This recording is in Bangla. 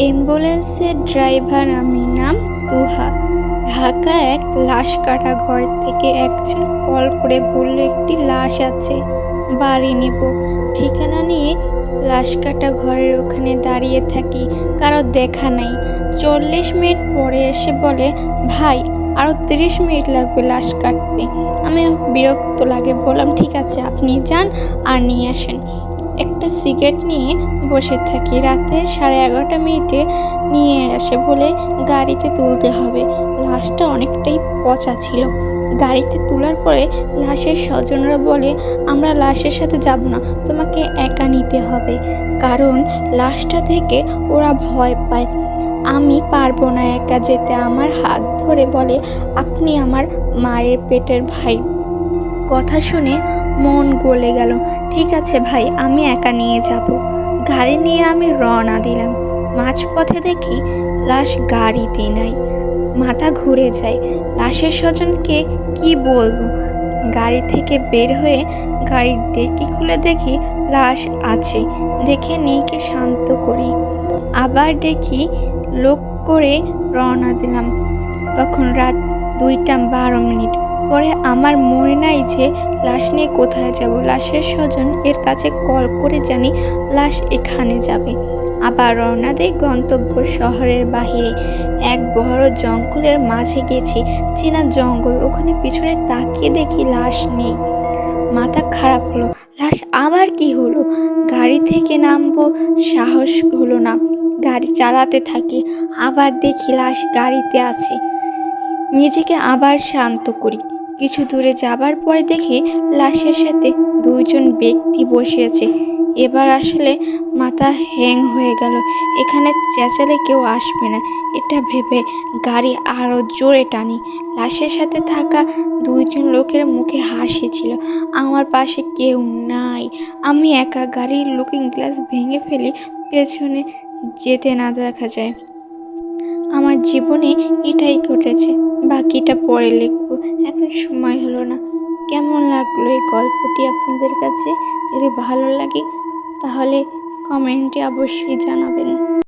অ্যাম্বুলেন্সের ড্রাইভার আমি, নাম তুহা। ঢাকা এক লাশ কাটা ঘর থেকে একজন কল করে বলল, একটি লাশ আছে, বাড়ি নেব। ঠিকানা নিয়ে লাশ কাটা ঘরের ওখানে দাঁড়িয়ে থাকি, কারও দেখা নাই। চল্লিশ মিনিট পরে এসে বলে, ভাই আরও তিরিশ মিনিট লাগবে লাশ কাটতে। আমি বিরক্ত লাগে, বললাম, ঠিক আছে, আপনি যান আর নিয়ে আসেন। একটা সিগারেট নিয়ে বসে থাকি। রাতে সাড়ে এগারোটা মিনিটে নিয়ে আসে বলে গাড়িতে তুলতে হবে। লাশটা অনেকটাই পচা ছিল। গাড়িতে তোলার পরে লাশের স্বজনরা বলে, আমরা লাশের সাথে যাব না, তোমাকে একা নিতে হবে। কারণ লাশটা থেকে ওরা ভয় পায়। আমি পারব না একা যেতে, আমার হাত ধরে বলে, আপনি আমার মায়ের পেটের ভাই। কথা শুনে মন গলে গেল। ঠিক আছে ভাই, আমি একা নিয়ে যাব। গাড়ি নিয়ে আমি রওনা দিলাম। মাঝপথে দেখি লাশ গাড়িতে নাই। মাথা ঘুরে যায়। লাশের স্বজনকে কি বলব? গাড়ি থেকে বের হয়ে গাড়ির ডেকি খুলে দেখি লাশ আছে। দেখে নিয়েকে শান্ত করি। আবার দেখি লোক করে রওনা দিলাম। তখন রাত দুইটা বারো মিনিট। পরে আমার মনে নাই যে লাশ নিয়ে কোথায় যাব? লাশের স্বজন এর কাছে কল করে জানি লাশ এখানে যাবে। আবার রওনা দেই গন্তব্য শহরের বাহিরে। এক বড় জঙ্গলের মাঝে গেছি, চেনা জঙ্গল। ওখানে পিছনে তাকিয়ে দেখি লাশ নেই। মাথা খারাপ হলো। লাশ আবার কি হলো? গাড়ি থেকে নামবো সাহস হলো না। গাড়ি চালাতে থাকি, আবার দেখি লাশ গাড়িতে আছে। নিজেকে আবার শান্ত করি। কিছু দূরে যাবার পরে দেখি লাশের সাথে দুইজন ব্যক্তি বসে আছে। এবার আসলে মাথা হ্যাং হয়ে গেল। এখানে চেঁচালে কেউ আসবে না। এটা ভেবে গাড়ি আরও জোরে টানি। লাশের সাথে থাকা দুইজন লোকের মুখে হাসি ছিল। আমার পাশে কেউ নাই। আমি একা গাড়ির লুকিং গ্লাস ভেঙে ফেলি পেছনে যেতে না দেখা যায়। আমার জীবনে এটাই ঘটেছে। বাকিটা পরে লিখব। এখন সময় হলো না। কেমন লাগল এই গল্পটি আপনাদের কাছে? যদি ভালো লাগে, তাহলে কমেন্টে অবশ্যই জানাবেন।